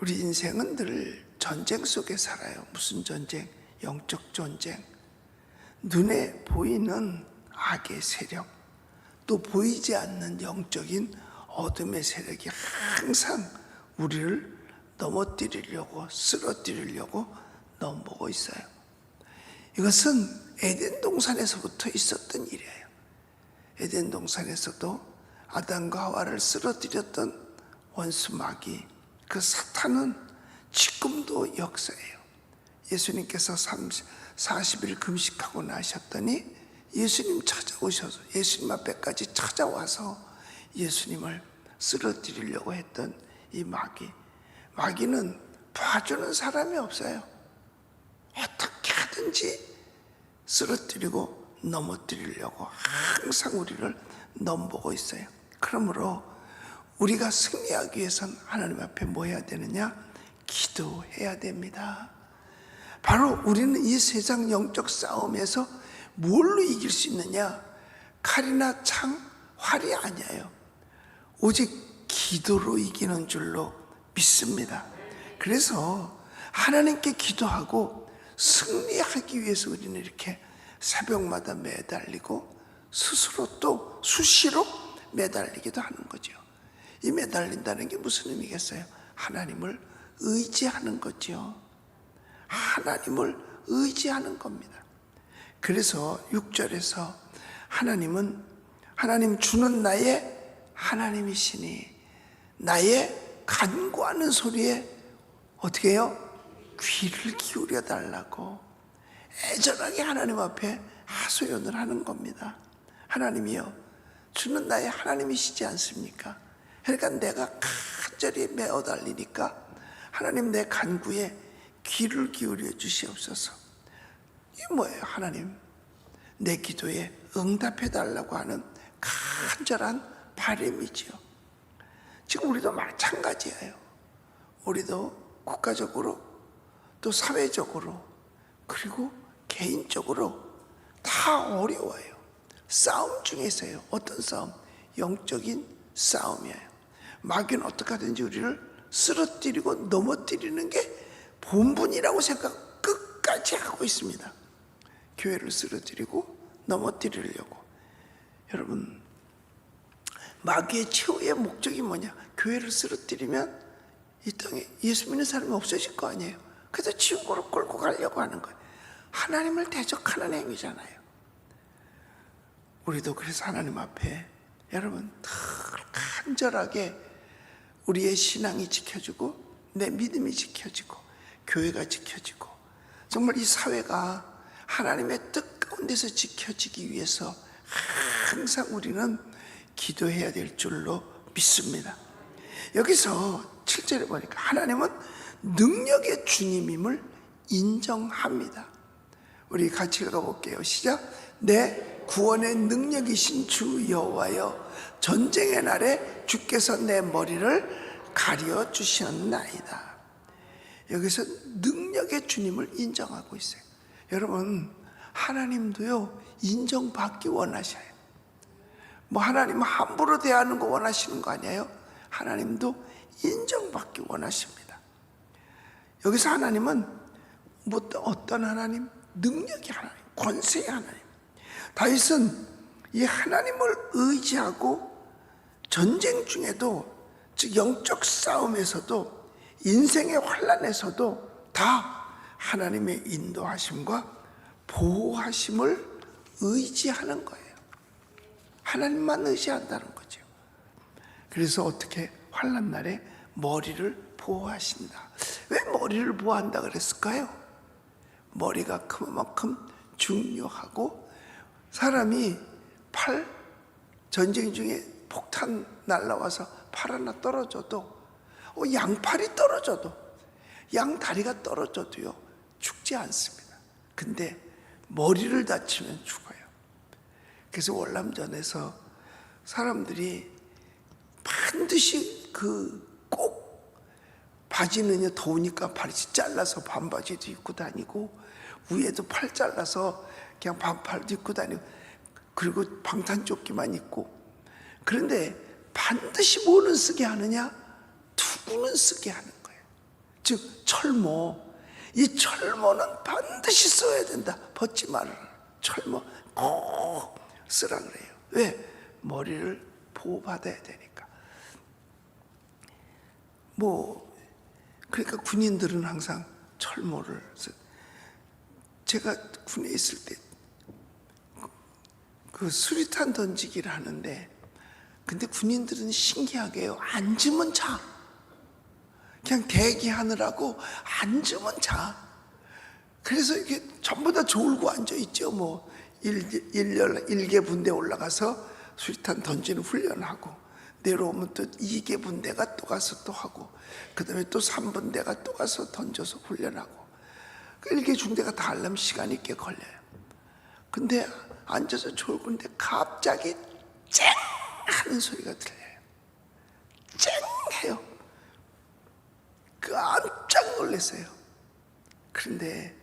우리 인생은 늘 전쟁 속에 살아요. 무슨 전쟁? 영적 전쟁. 눈에 보이는 악의 세력, 또 보이지 않는 영적인 어둠의 세력이 항상 우리를 넘어뜨리려고 쓰러뜨리려고 넘보고 있어요. 이것은 에덴 동산에서부터 있었던 일이에요. 에덴 동산에서도 아담과 하와를 쓰러뜨렸던 원수 마귀 그 사탄은 지금도 역사예요. 예수님께서 30, 40일 금식하고 나셨더니 예수님 찾아오셔서 예수님 앞에까지 찾아와서 예수님을 쓰러뜨리려고 했던 이 마귀 마귀는 봐주는 사람이 없어요. 어떻게 하든지 쓰러뜨리고 넘어뜨리려고 항상 우리를 넘보고 있어요. 그러므로 우리가 승리하기 위해선 하나님 앞에 뭐 해야 되느냐? 기도해야 됩니다. 바로 우리는 이 세상 영적 싸움에서 뭘로 이길 수 있느냐? 칼이나 창, 활이 아니에요. 오직 기도로 이기는 줄로 믿습니다. 그래서 하나님께 기도하고 승리하기 위해서 우리는 이렇게 새벽마다 매달리고 스스로 또 수시로 매달리기도 하는 거죠. 이 매달린다는 게 무슨 의미겠어요? 하나님을 의지하는 거죠. 하나님을 의지하는 겁니다. 그래서 6절에서 하나님은 하나님 주는 나의 하나님이시니 나의 간구하는 소리에 어떻게 해요? 귀를 기울여 달라고 애절하게 하나님 앞에 하소연을 하는 겁니다. 하나님이요. 주는 나의 하나님이시지 않습니까? 그러니까 내가 간절히 매어 달리니까 하나님 내 간구에 귀를 기울여 주시옵소서. 이게 뭐예요, 하나님? 내 기도에 응답해 달라고 하는 간절한 바람이지요. 지금 우리도 마찬가지예요. 우리도 국가적으로 또 사회적으로 그리고 개인적으로 다 어려워요. 싸움 중에서요. 어떤 싸움? 영적인 싸움이에요. 마귀는 어떻게 하든지 우리를 쓰러뜨리고 넘어뜨리는 게 본분이라고 생각 끝까지 하고 있습니다. 교회를 쓰러뜨리고 넘어뜨리려고. 여러분, 마귀의 최후의 목적이 뭐냐? 교회를 쓰러뜨리면 이 땅에 예수 믿는 사람이 없어질 거 아니에요. 그래서 지옥으로 끌고 가려고 하는 거예요. 하나님을 대적하는 행위잖아요. 우리도 그래서 하나님 앞에 여러분 늘 간절하게 우리의 신앙이 지켜지고 내 믿음이 지켜지고 교회가 지켜지고 정말 이 사회가 하나님의 뜻 가운데서 지켜지기 위해서 항상 우리는 기도해야 될 줄로 믿습니다. 여기서 7절에 보니까 하나님은 능력의 주님임을 인정합니다. 우리 같이 읽어볼게요. 시작. 내 구원의 능력이신 주 여호와여 전쟁의 날에 주께서 내 머리를 가려 주셨나이다. 여기서 능력의 주님을 인정하고 있어요. 여러분 하나님도요 인정받기 원하셔요. 뭐 하나님 함부로 대하는 거 원하시는 거 아니에요? 하나님도 인정받기 원하십니다. 여기서 하나님은 뭐 어떤 하나님? 능력의 하나님, 권세의 하나님. 다윗은 이 하나님을 의지하고 전쟁 중에도 즉 영적 싸움에서도 인생의 환란에서도 다 하나님의 인도하심과 보호하심을 의지하는 거예요. 하나님만 의지한다는 거죠. 그래서 어떻게 환란 날에 머리를 보호하신다. 왜 머리를 보호한다 그랬을까요? 머리가 그만큼 중요하고 사람이 팔 전쟁 중에 폭탄 날라와서 팔 하나 떨어져도 어, 양팔이 떨어져도 양 다리가 떨어져도요 죽지 않습니다. 근데 머리를 다치면 죽어요. 그래서 월남전에서 사람들이 반드시 그 꼭 바지는 더우니까 바지 잘라서 반바지도 입고 다니고 위에도 팔 잘라서 그냥 반팔도 입고 다니고 그리고 방탄조끼만 입고 그런데 반드시 뭐는 쓰게 하느냐? 투구는 쓰게 하는 거예요. 즉 철모. 이 철모는 반드시 써야 된다. 벗지 말아라. 철모 꼭 쓰라 그래요. 왜? 머리를 보호받아야 되니까. 뭐 그러니까 군인들은 항상 철모를 쓰. 제가 군에 있을 때 그 수리탄 던지기를 하는데 근데 군인들은 신기하게요. 앉으면 자. 그냥 대기하느라고 앉으면 자. 그래서 이게 전부 다 졸고 앉아 있죠 뭐. 일, 일열 일개 분대 올라가서 수리탄 던지는 훈련하고 내려오면 또 2개 분대가 또 가서 또 하고 그 다음에 또 3분대가 또 가서 던져서 훈련하고. 그 1개 중대가 다 하려면 시간이 꽤 걸려요. 근데 앉아서 졸고 있는데 갑자기 쨍 하는 소리가 들려요. 쨍 해요. 깜짝 놀랐어요. 그런데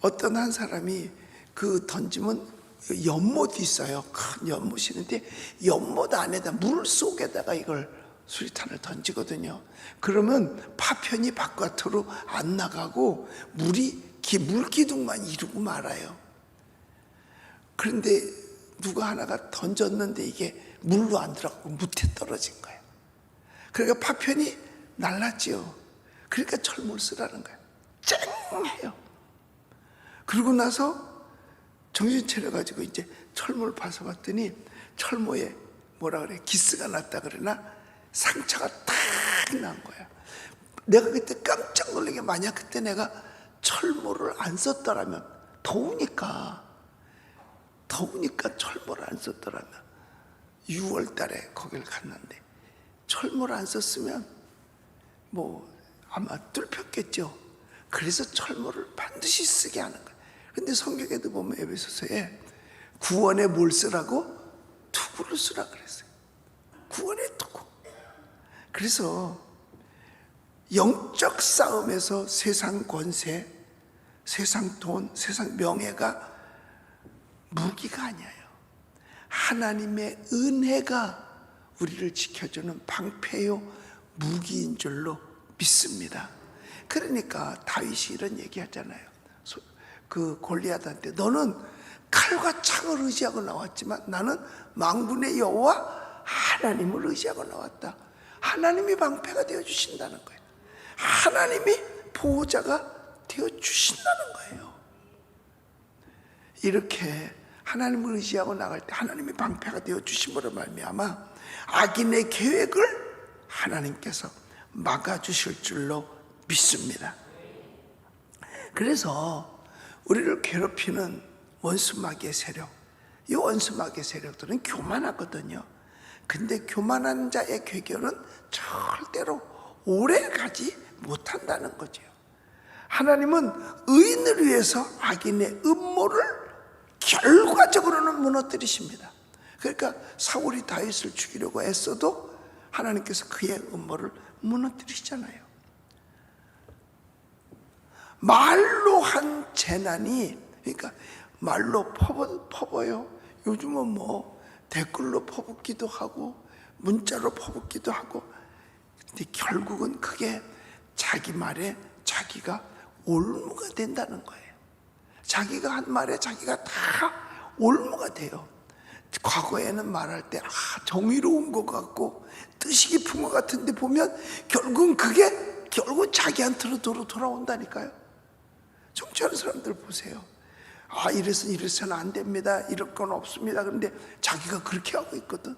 어떤 한 사람이 그 던지면 연못 있어요. 큰 연못이 있는데 연못 안에다 물 속에다가 이걸 수리탄을 던지거든요. 그러면 파편이 바깥으로 안 나가고 물이 기, 물기둥만 이루고 말아요. 그런데 누가 하나가 던졌는데 이게 물로 안 들어가고 무태 떨어진 거예요. 그러니까 파편이 날랐지요. 그러니까 철물 쓰라는 거예요. 쨍해요. 그러고 나서 정신 차려가지고 이제 철물 봐서 봤더니 철모에 뭐라 그래 기스가 났다 그러나 상처가 탁 난 거야. 내가 그때 깜짝 놀라게 만약 그때 내가 철모를 안 썼더라면 더우니까 더우니까 철모를 안 썼더라면 6월 달에 거길 갔는데 철모를 안 썼으면 뭐 아마 뚫혔겠죠. 그래서 철모를 반드시 쓰게 하는 거예요. 근데 성경에도 보면 에베소서에 구원에 뭘 쓰라고? 투구를 쓰라 그랬어요. 구원의 투구. 그래서 영적 싸움에서 세상 권세, 세상 돈, 세상 명예가 무기가 아니에요. 하나님의 은혜가 우리를 지켜주는 방패요 무기인 줄로 믿습니다. 그러니까 다윗이 이런 얘기하잖아요. 소- 그 골리앗한테 너는 칼과 창을 의지하고 나왔지만 나는 망군의 여호와 하나님을 의지하고 나왔다. 하나님이 방패가 되어 주신다는 거예요. 하나님이 보호자가 되어 주신다는 거예요. 이렇게 하나님을 의지하고 나갈 때 하나님의 방패가 되어 주심으로 말미암아 악인의 계획을 하나님께서 막아 주실 줄로 믿습니다. 그래서 우리를 괴롭히는 원수마귀의 세력, 이 원수마귀의 세력들은 교만하거든요. 근데 교만한 자의 괴결은 절대로 오래 가지 못한다는 거죠. 하나님은 의인을 위해서 악인의 음모를 결과적으로는 무너뜨리십니다. 그러니까 사울이 다윗을 죽이려고 애써도 하나님께서 그의 음모를 무너뜨리시잖아요. 말로 한 재난이 그러니까 말로 퍼버, 퍼버요. 요즘은 뭐 댓글로 퍼붓기도 하고 문자로 퍼붓기도 하고 근데 결국은 그게 자기 말에 자기가 올무가 된다는 거예요. 자기가 한 말에 자기가 다 올무가 돼요. 과거에는 말할 때 아, 정의로운 것 같고 뜻이 깊은 것 같은데 보면 결국은 그게 결국 자기한테로 돌아- 돌아온다니까요. 정치하는 사람들 보세요. 아, 이래서 이래서는 안 됩니다. 이럴 건 없습니다. 그런데 자기가 그렇게 하고 있거든.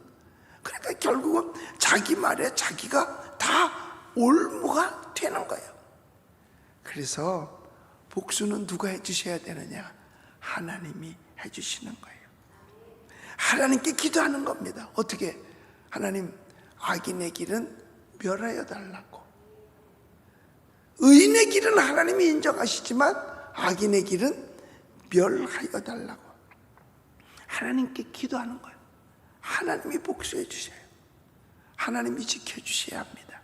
그러니까 결국은 자기 말에 자기가 다 올무가 되는 거예요. 그래서 복수는 누가 해주셔야 되느냐? 하나님이 해주시는 거예요. 하나님께 기도하는 겁니다. 어떻게? 하나님, 악인의 길은 멸하여 달라고. 의인의 길은 하나님이 인정하시지만 악인의 길은 멸하여 달라고. 하나님께 기도하는 거예요. 하나님이 복수해 주셔요. 하나님이 지켜주셔야 합니다.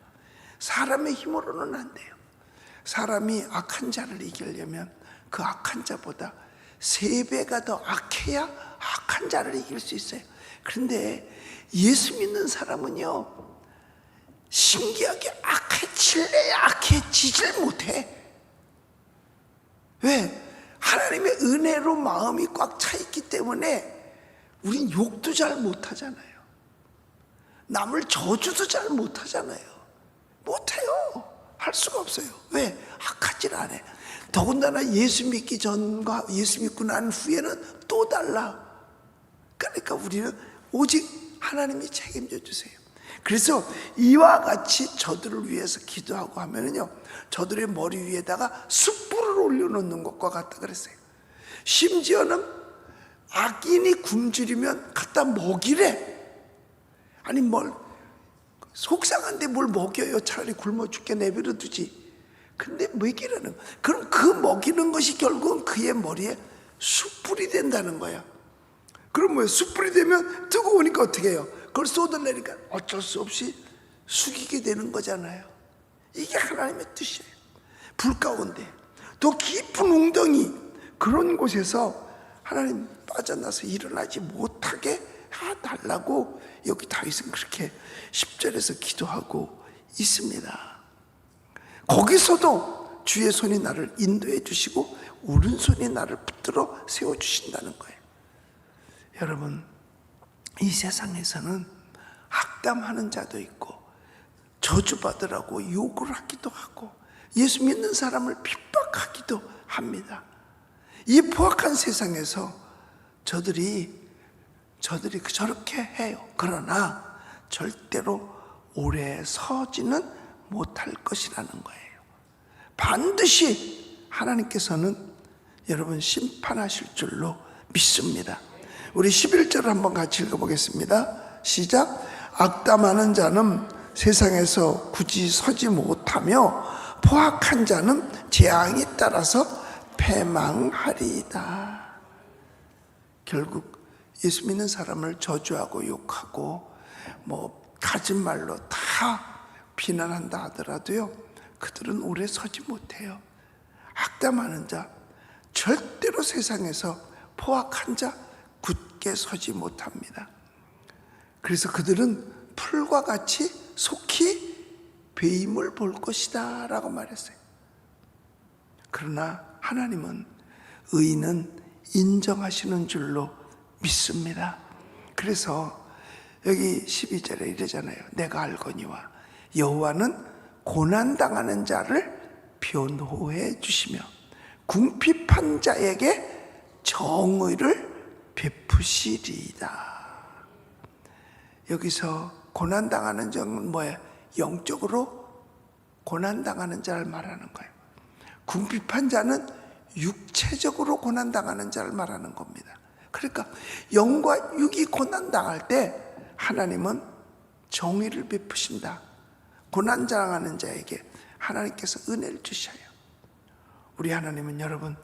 사람의 힘으로는 안 돼요. 사람이 악한 자를 이기려면 그 악한 자보다 세 배가 더 악해야 악한 자를 이길 수 있어요. 그런데 예수 믿는 사람은요, 신기하게 악해질래야 악해지질 못해. 왜? 하나님의 은혜로 마음이 꽉 차 있기 때문에 우린 욕도 잘 못하잖아요. 남을 저주도 잘 못하잖아요. 못해요. 할 수가 없어요. 왜? 악하질 않아. 더군다나 예수 믿기 전과 예수 믿고 난 후에는 또 달라. 그러니까 우리는 오직 하나님이 책임져 주세요. 그래서 이와 같이 저들을 위해서 기도하고 하면은요, 저들의 머리 위에다가 숯불을 올려놓는 것과 같다 그랬어요. 심지어는 악인이 굶주리면 갖다 먹이래. 아니 뭘 속상한데 뭘 먹여요? 차라리 굶어 죽게 내버려 두지. 근데 먹이라는 거. 그럼 그 먹이는 것이 결국은 그의 머리에 숯불이 된다는 거야. 그럼 뭐예요? 숯불이 되면 뜨거우니까 어떻게 해요? 그걸 쏟아내니까 어쩔 수 없이 숙이게 되는 거잖아요. 이게 하나님의 뜻이에요. 불 가운데 더 깊은 웅덩이 그런 곳에서 하나님 빠져나서 일어나지 못하게 해달라고 여기 다윗은 그렇게 10절에서 기도하고 있습니다. 거기서도 주의 손이 나를 인도해 주시고 오른손이 나를 붙들어 세워 주신다는 거예요. 여러분, 이 세상에서는 악담하는 자도 있고 저주받으라고 욕을 하기도 하고 예수 믿는 사람을 핍박하기도 합니다. 이 포악한 세상에서 저들이 저들이 저렇게 해요. 그러나 절대로 오래 서지는 못할 것이라는 거예요. 반드시 하나님께서는 여러분 심판하실 줄로 믿습니다. 우리 11절을 한번 같이 읽어보겠습니다. 시작. 악담하는 자는 세상에서 굳이 서지 못하며 포악한 자는 재앙에 따라서 패망하리이다. 결국 예수 믿는 사람을 저주하고 욕하고 뭐 가진 말로 다 비난한다 하더라도요 그들은 오래 서지 못해요. 악담하는 자 절대로 세상에서 포악한 자 굳게 서지 못합니다. 그래서 그들은 풀과 같이 속히 배임을 볼 것이다 라고 말했어요. 그러나 하나님은 의인은 인정하시는 줄로 믿습니다. 그래서 여기 12절에 이러잖아요. 내가 알거니와 여호와는 고난 당하는 자를 변호해 주시며 궁핍한 자에게 정의를 베푸시리이다. 여기서 고난 당하는 자는 뭐예요? 영적으로 고난 당하는 자를 말하는 거예요. 궁핍한 자는 육체적으로 고난 당하는 자를 말하는 겁니다. 그러니까 영과 육이 고난 당할 때 하나님은 정의를 베푸신다. 고난 당하는 자에게 하나님께서 은혜를 주셔요. 우리 하나님은 여러분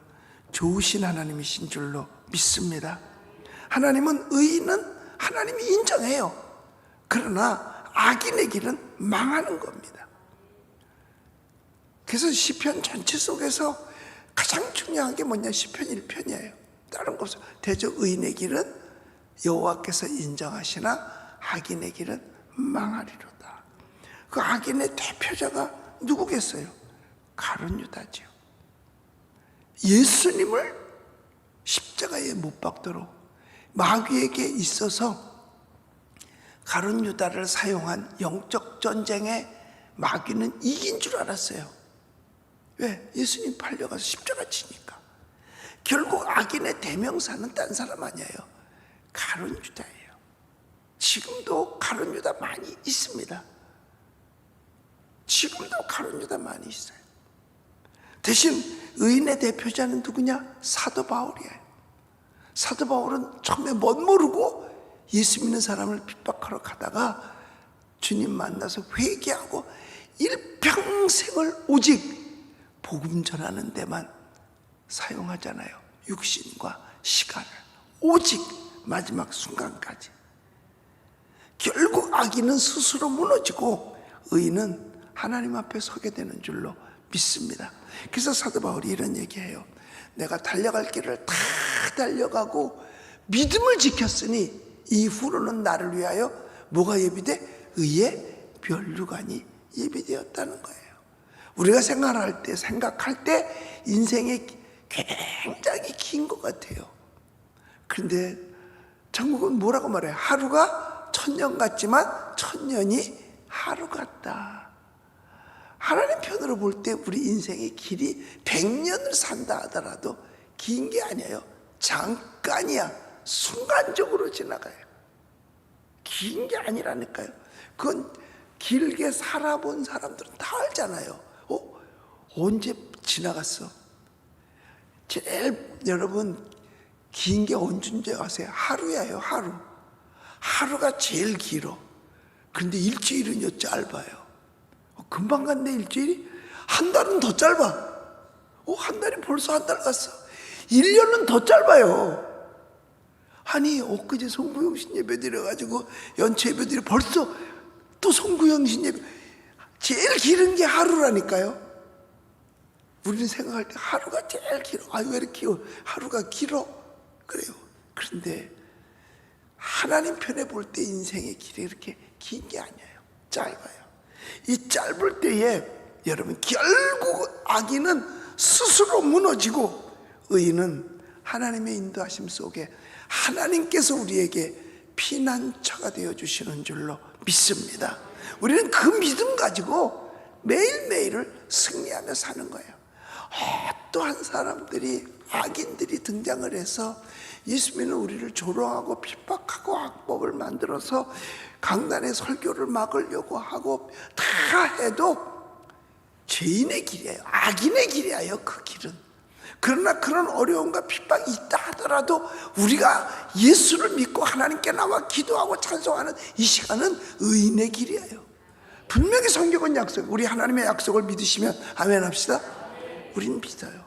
좋으신 하나님이신 줄로 믿습니다. 하나님은 의인은 하나님이 인정해요. 그러나 악인의 길은 망하는 겁니다. 그래서 시편 전체 속에서 가장 중요한 게 뭐냐? 시편 1편이에요. 다른 것은 대저 의인의 길은 여호와께서 인정하시나 악인의 길은 망하리로다. 그 악인의 대표자가 누구겠어요? 가룟 유다지요. 예수님을 십자가에 못 박도록 마귀에게 있어서 가룟 유다를 사용한 영적 전쟁에 마귀는 이긴 줄 알았어요. 왜? 예수님 팔려가서 십자가 치니까. 결국 악인의 대명사는 딴 사람 아니에요. 가룟 유다예요. 지금도 가룟 유다 많이 있습니다. 지금도 가룟 유다 많이 있어요. 대신 의인의 대표자는 누구냐? 사도 바울이에요. 사도 바울은 처음에 못 모르고 예수 믿는 사람을 핍박하러 가다가 주님 만나서 회개하고 일평생을 오직 복음 전하는 데만 사용하잖아요. 육신과 시간을. 오직 마지막 순간까지. 결국 악인은 스스로 무너지고 의인은 하나님 앞에 서게 되는 줄로 믿습니다. 그래서 사도 바울이 이런 얘기해요. 내가 달려갈 길을 다 달려가고 믿음을 지켰으니 이후로는 나를 위하여 뭐가 예비돼? 의의 멸류관이 예비되었다는 거예요. 우리가 생각할 때, 생각할 때 인생이 굉장히 긴 것 같아요. 그런데 천국은 뭐라고 말해요? 하루가 천년 같지만 천년이 하루 같다. 하나님 편으로 볼 때 우리 인생의 길이 100년을 산다 하더라도 긴 게 아니에요. 잠깐이야. 순간적으로 지나가요. 긴 게 아니라니까요. 그건 길게 살아본 사람들은 다 알잖아요. 어? 언제 지나갔어? 제일 여러분 긴 게 언제인지 아세요? 하루예요, 하루. 하루가 제일 길어. 그런데 일주일은요 짧아요. 어, 금방 갔네 일주일이. 한 달은 더 짧아. 어, 한 달이 벌써 한 달 갔어. 1년은 더 짧아요. 아니 엊그제 송구영신 예배 드려가지고 연체 예배 드려 벌써 또 송구영신 예배 제일 길은 게 하루라니까요. 우리는 생각할 때 하루가 제일 길어. 아유 왜 이렇게? 하루가 길어? 그래요. 그런데 하나님 편에 볼 때 인생의 길이 이렇게 긴 게 아니에요. 짧아요. 이 짧을 때에 여러분 결국 악인은 스스로 무너지고 의인은 하나님의 인도하심 속에 하나님께서 우리에게 피난처가 되어 주시는 줄로 믿습니다. 우리는 그 믿음 가지고 매일매일을 승리하며 사는 거예요. 어떠한 사람들이 악인들이 등장을 해서 예수 믿는 우리를 조롱하고 핍박하고 악법을 만들어서 강단의 설교를 막으려고 하고 다 해도 죄인의 길이에요. 악인의 길이에요. 그 길은. 그러나 그런 어려움과 핍박이 있다 하더라도 우리가 예수를 믿고 하나님께 나와 기도하고 찬송하는 이 시간은 의인의 길이에요. 분명히 성경은 약속, 우리 하나님의 약속을 믿으시면 아멘 합시다. 우린 믿어요.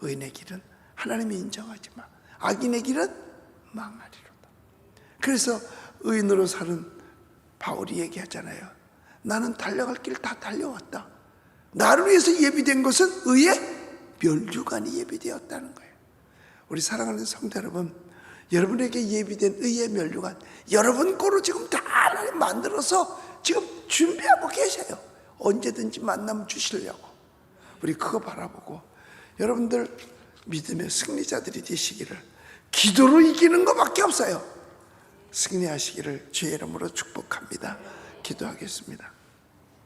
의인의 길은 하나님이 인정하지만 악인의 길은 망하리로다. 그래서 의인으로 사는 바울이 얘기하잖아요. 나는 달려갈 길 다 달려왔다. 나를 위해서 예비된 것은 의의 멸류관이 예비되었다는 거예요. 우리 사랑하는 성도 여러분, 여러분에게 예비된 의의 멸류관, 여러분 거로 지금 다 만들어서 지금 준비하고 계세요. 언제든지 만나면 주시려고. 우리 그거 바라보고 여러분들 믿음의 승리자들이 되시기를 기도로 이기는 것밖에 없어요. 승리하시기를 주의 이름으로 축복합니다. 기도하겠습니다.